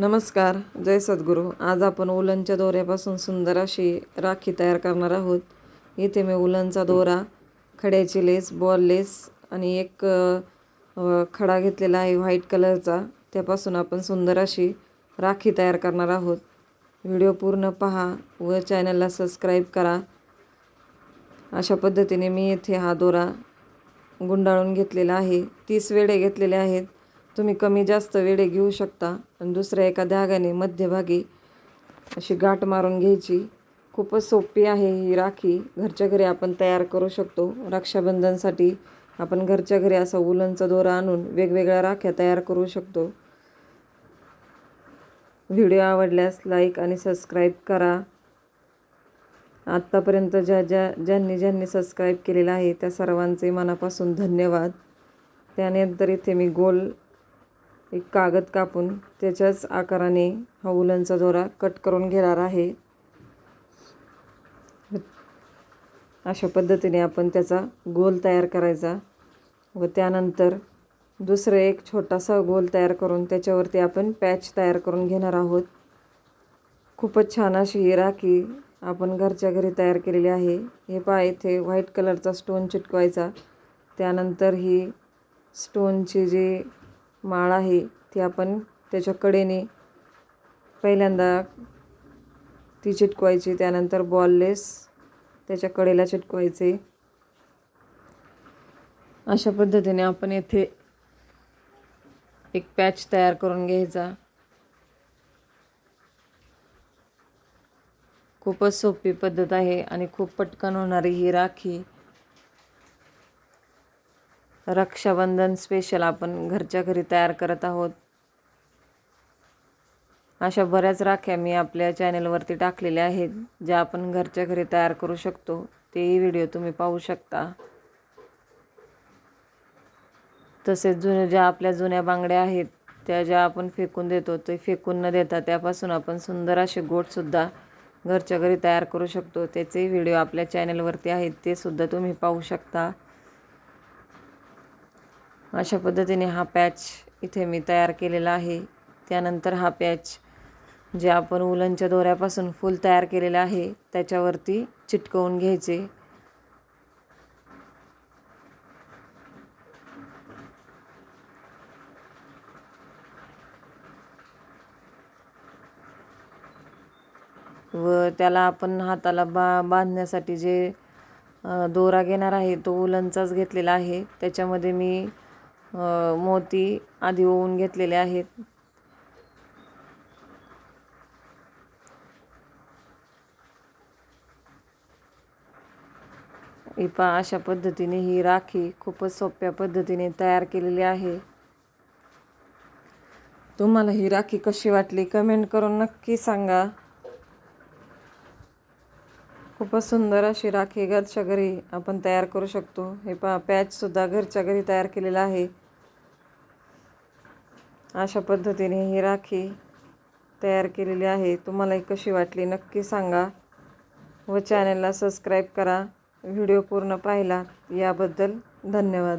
नमस्कार जय सद्गुरू. आज आपण उलनच्या दोऱ्यापासून सुंदर अशी राखी तयार करणार आहोत. इथे मी उलनचा दोरा खड्याची लेस बॉल लेस आणि एक खडा घेतलेला आहे व्हाईट कलरचा. त्यापासून आपण सुंदर अशी राखी तयार करणार आहोत. व्हिडिओ पूर्ण पहा व चॅनलला सबस्क्राईब करा. अशा पद्धतीने मी येथे हा दोरा गुंडाळून घेतलेला आहे. तीस वेडे घेतलेले आहेत. तुम्ही कमी जास्त वेळे घेऊ शकता. आणि दुसऱ्या एका धाग्याने मध्यभागी अशी गाठ मारून घ्यायची. खूपच सोपी आहे ही राखी. घरच्या घरी आपण तयार करू शकतो. रक्षाबंधनसाठी आपण घरच्या घरी असा उलनचा दोरा आणून वेगवेगळ्या राख्या तयार करू शकतो. व्हिडिओ आवडल्यास लाईक आणि सबस्क्राईब करा. आत्तापर्यंत ज्या ज्या ज्यांनी ज्यांनी सबस्क्राईब केलेलं आहे त्या सर्वांचे मनापासून धन्यवाद. त्यानंतर इथे मी गोल एक कागद कापून त्याच्याच आकाराने हा उलनचा दोरा कट करून घेणार आहे. अशा पद्धतीने आपण त्याचा गोल तयार करायचा व त्यानंतर दुसरं एक छोटासा गोल तयार करून त्याच्यावरती आपण पॅच तयार करून घेणार आहोत. खूपच छान अशी ही राखी आपण घरच्या घरी तयार केलेली आहे. हे पहा इथे व्हाईट कलरचा स्टोन चिटकवायचा. त्यानंतर ही स्टोनची जी माळ आहे ती आपण त्याच्या कडेने पहिल्यांदा ती चिटकवायची त्यानंतर बॉललेस त्याच्या कडेला चिटकवायचे. अशा पद्धतीने आपण येथे एक पॅच तयार करून घ्यायचा. खूपच सोपी पद्धत आहे आणि खूप पटकन होणारी ही राखी रक्षाबंधन स्पेशल आपण घरच्या घरी तयार करत आहोत. अशा बऱ्याच राख्या मी आपल्या चॅनलवरती टाकलेल्या आहेत ज्या आपण घरच्या घरी तयार करू शकतो. तेही व्हिडिओ तुम्ही पाहू शकता. तसेच जुन्या ज्या आपल्या जुन्या बांगड्या आहेत त्या ज्या आपण फेकून देतो ते फेकून न देता त्यापासून आपण सुंदर असे गोटसुद्धा घरच्या घरी तयार करू शकतो. त्याचेही व्हिडिओ आपल्या चॅनलवरती आहेत ते सुद्धा तुम्ही पाहू शकता. अशा पद्धतीने हा पॅच इथे मी तयार केलेला आहे. त्यानंतर हा पॅच जे आपण उलनच्या दोऱ्यापासून फूल तयार केलेलं आहे त्याच्यावरती चिटकवून घ्यायचे. व त्याला आपण हाताला बा बांधण्यासाठी जे दोरा घेणार आहे तो उलनचाच घेतलेला आहे. त्याच्यामध्ये मी मोती आधी ओवून घेतलेले आहेत. इपा अशा पद्धतीने ही राखी खूपच सोप्या पद्धतीने तयार केलेली आहे. तुम्हाला ही राखी कशी वाटली कमेंट करून नक्की सांगा. खूपच सुंदर अशी राखी घरच्या घरी आपण तयार करू शकतो. हे पा पॅचसुद्धा घरच्या घरी तयार केलेला आहे. अशा पद्धतीने ही राखी तयार केलेली आहे. तुम्हाला ही कशी वाटली नक्की सांगा. व चॅनलला सबस्क्राईब करा. व्हिडिओ पूर्ण पाहिला याबद्दल धन्यवाद.